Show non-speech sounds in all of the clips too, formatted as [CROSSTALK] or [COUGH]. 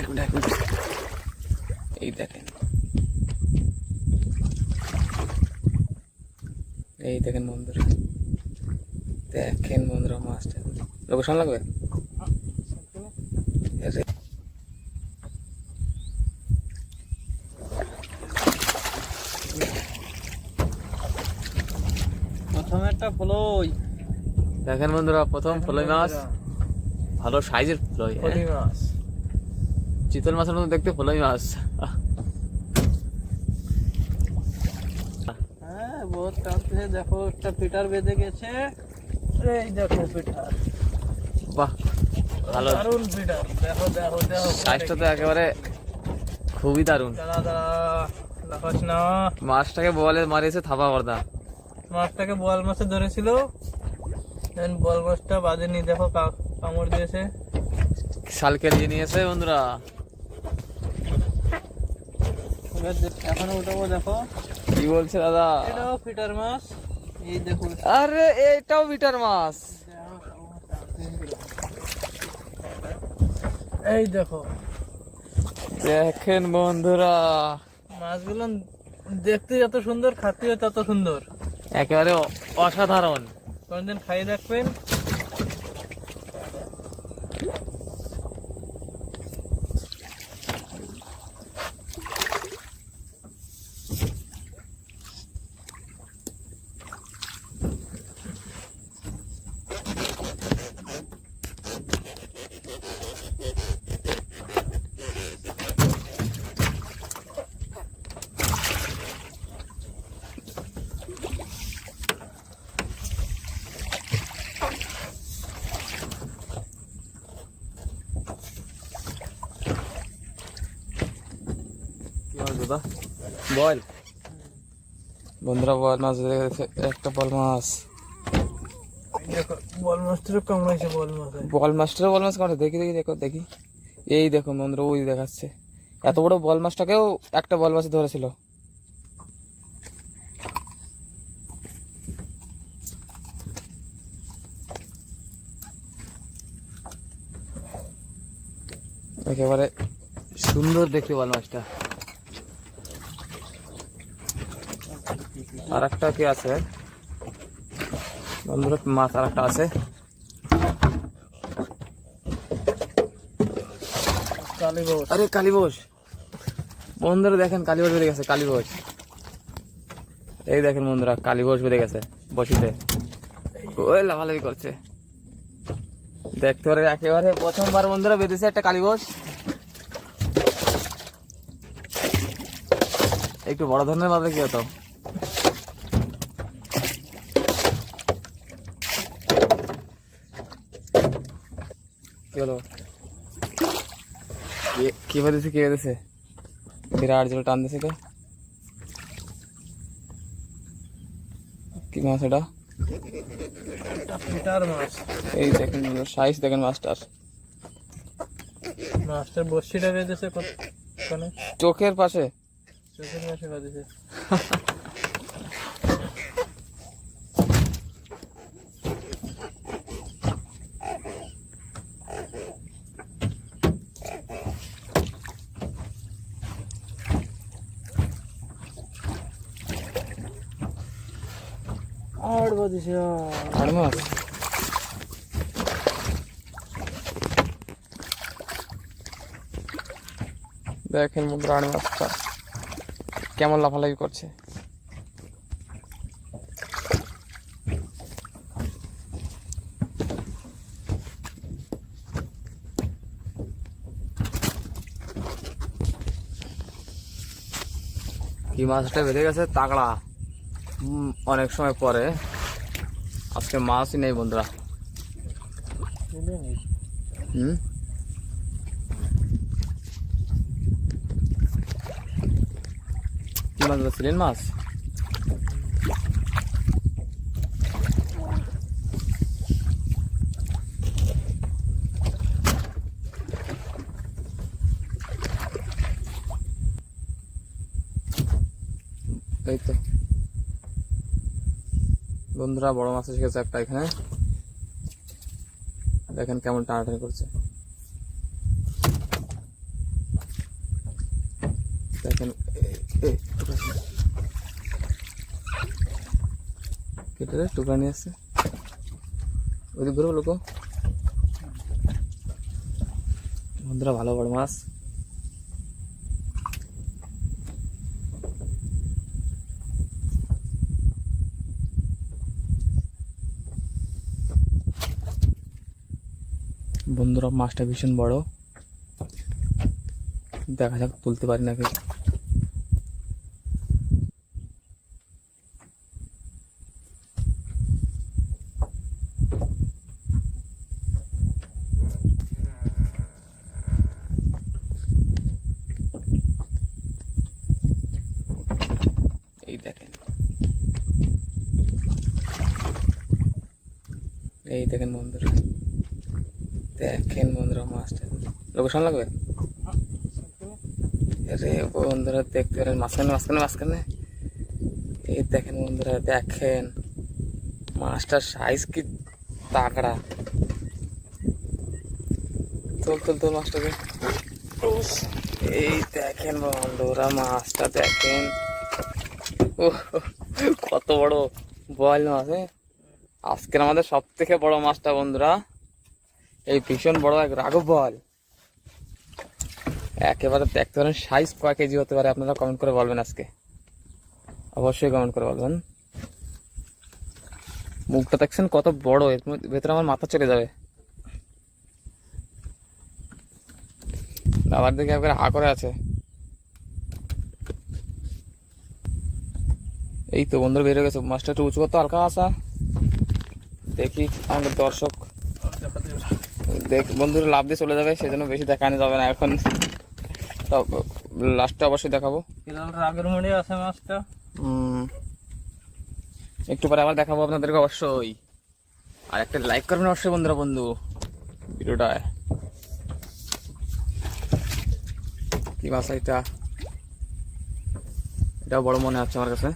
এক মিনিট এক মিনিট এই দেখেন। এই দেখেন বন্ধুরা। দেখেন বন্ধুরা মাছটা। লোকেশন লাগবে? আরে, একটা ফলই। দেখেন বন্ধুরা প্রথম ফলই মাছ। ভালো সাইজের ফলই হ্যাঁ। ফলই মাছ। চিতল মাছের মতো দেখতে ফলই মাছ। হ্যাঁ বহুত টানছে দেখো একটা পিটার বেঁধে গেছে। এই দেখো পিটার বাহ ভালো। দারুণ পিটার দেখো দেখো দেখো সাইজটা তো একেবারে খুবই দারুণ। মাছটাকে বলে মারিয়েছে থাপা মাছটাকে বল মাছে ধরেছিল। বল মাছটা বাঁধেনি দেখো কামড় দিয়েছে। শাল কেলিয়ে নিয়েছে বন্ধুরা। এবার দে- এখন উঠাবো দেখো। কি বলছে দাদা? এটাও ফিটার মাছ। এই দেখো। আরে এইটাও বিটার মাছ। এই দেখো। দেখেন বন্ধুরা। মাছগুলো দেখতে যত সুন্দর খাতেও তত সুন্দর। একেবারে অসাধারণ। কোনদিন খাইয়ে দেখবেন। দাদা বল। বন্ধুরা বল মাছ একটা বল মাছ। দেখো বল মাছটারও কামড়াইছে বল মাছে বল বল দেখি দেখি দেখো দেখি। এই দেখো বন্ধুরা ওই দেখাচ্ছে। এত বড় বল মাছটাকেও একটা বল মাছ ধরেছিল। একেবারে সুন্দর দেখতে বল মাছটা। আর একটা কি আছে? বন্ধুরা মাছ আর একটা আছে আরে কালীবোস বন্ধুরা দেখেন কালীবোস বেড়ে গেছে কালীবোস এই দেখেন বন্ধুরা কালীবোস বেড়ে গেছে বসিতে। ওই লাভালাভি করছে। দেখতে পারে একেবারে প্রথমবার বন্ধুরা বেঁধেছে একটা কালীবোস একটু বড় ধরনের বাদে কি হতো? কি হলো কে- বেঁধেছে কে বিরাট জোরে টান দিছে কে কি মাছ এটা? ফিটার মাছ। এই দেখেন সাইজ দেখেন মাছটার। মাছটার বড়শিটা বেঁধেছে কত- চোখের পাশে। চোখের মাছে বেঁধেছে। [LAUGHS] আর মাছ দেখেন বন্ধুরা আর মাছটা কেমন লাফালাফি করছে। কি মাছটা বেঁধে গেছে তাগড়া। অনেক সময় পরে। আজকে মাছই নেই বন্ধুরা বুঝলে নি? হুম কি মাছ ধরছিলেন মাছ এই তো বন্ধুরা, বড় মাছ গেছে একটা এখানে। দেখেন কেমন টানাটানি করছে। দেখেন। কেটে টুকরা নিয়ে আসছে। ওইদিক ঘুরবো লোক বন্ধুরা, ভালো বড় মাছ। বন্ধুরা মাছটা ভীষণ বড়। দেখা যাক তুলতে পারি নাকি। এই দেখেন। এই দেখেন বন্ধুরা। দেখেন বন্ধুরা মাছটা। লোকেশন লাগবে? আরে বন্ধুরা দেখতে পারেন মাঝখানে মাঝখানে মাঝখানে। এই দেখেন বন্ধুরা দেখেন। মাছটার সাইজ কি তাকড়া তোল তোল তোল মাছটাকে। এই দেখেন বন্ধুরা মাছটা দেখেন। উহ, কত বড় বল মাছ এ? আজকের আমাদের সব থেকে বড় মাছটা বন্ধুরা। এই ভীষণ বড় এক রাঘব বল। একেবারে দেখতে পারেন সাইজ কয় কেজি হতে পারে, আপনারা কমেন্ট করে বলবেন আজকে। অবশ্যই কমেন্ট করে বলবেন। মুখটা দেখছেন কত বড়, এর ভেতরে আমার মাথা চলে যাবে। আবার দেখে একবারে হা করে আছে। এই তো বন্ধুরা বেরিয়ে গেছে, মাছটা একটু উঁচু করতে হালকা আসা। দেখি আমাদের দর্শক দেখ বন্ধুরা লাভ দিয়ে চলে যাবে সেজন্য বেশি দেখানো যাবে না এখন। লাস্টে অবশ্যই দেখাবো। বিড়াল রাগের মুড়ে আছে মাছটা? একটু পরে আবার দেখাবো আপনাদেরকে অবশ্যই। আর একটা লাইক করবেন অবশ্যই বন্ধুরা বন্ধু। ভিডিওটায় কি মাছ এটা? এটাও বড় মনে হচ্ছে আমার কাছে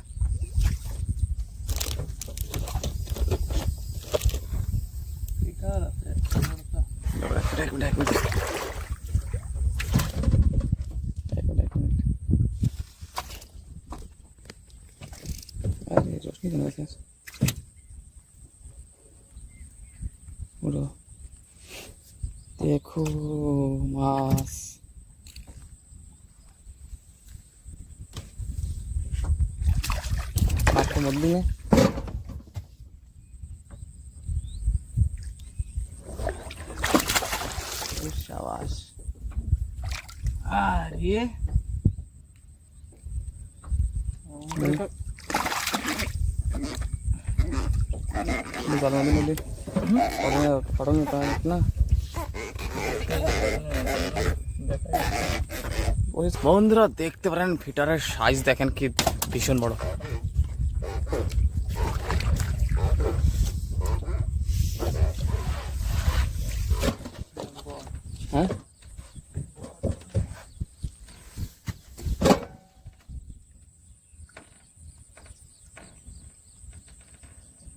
বিড়াল আছে দাঁড়া, এক মিনিট, এক মিনিট? পুরো। দেখো মাছ মাছটা মধ্যে নেই সাবাস আরে জলের মধ্যে ফটো নিতে হয় না ওই বন্ধুরা দেখতে পারেন ফিটারের সাইজ দেখেন কি ভীষণ বড় হ্যাঁ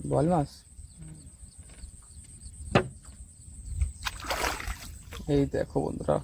বল মাছ এই দেখো বন্ধুরা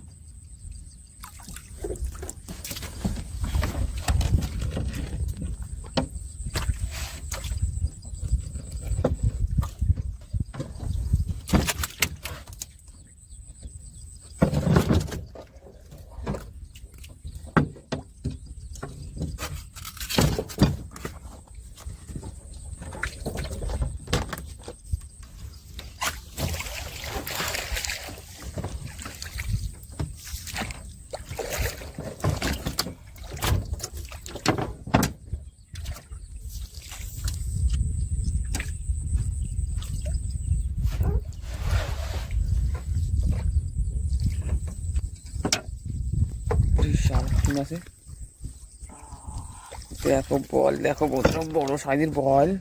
দেখো বল, দেখো বন্ধুরা, বড় সাইজের বল।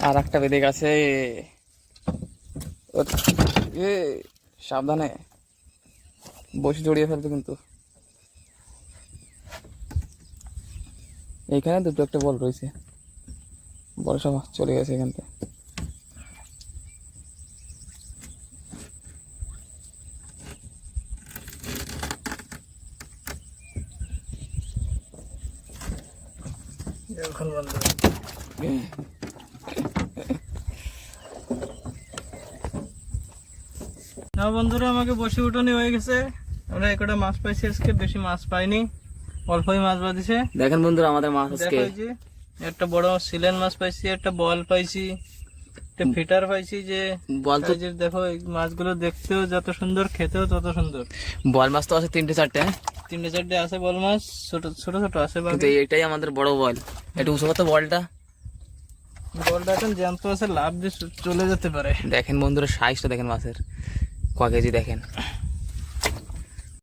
আর একটা বেঁধে গেছে। সাবধানে। বসে জড়িয়ে ফেলবে কিন্তু। এইখানে দুটো একটা বল রয়েছে। বল সব চলে গেছে এখান এখন বন্ধ। না বন্ধুরা আমাকে বসে উঠানি হয়ে গেছে। আমরা একটা মাছ পাইছি আজকে বেশি মাছ পাইনি। অল্পই মাছ বাঁধিছে। দেখেন বন্ধুরা আমাদের মাছ আজকে। একটা বড় সিলেন মাছ পাইছি একটা বল পাইছি একটা ফিটার পাইছি যে বল তো দেখো মাছগুলো দেখতেও যত সুন্দর খেতেও তত সুন্দর। বল মাছ তো আছে তিনটে চারটে হ্যাঁ? তিনটে চারটে আছে বল মাছ ছোট ছোট ছোট আছে কিন্তু এটাই আমাদের বড় বল। একটু উঁচু করতো বলটা? বলটা এখন জ্যান্ত আছে লাভ দিয়ে চলে যেতে পারে। দেখেন বন্ধুরা সাইজটা দেখেন মাছের। ক কেজি দেখেন?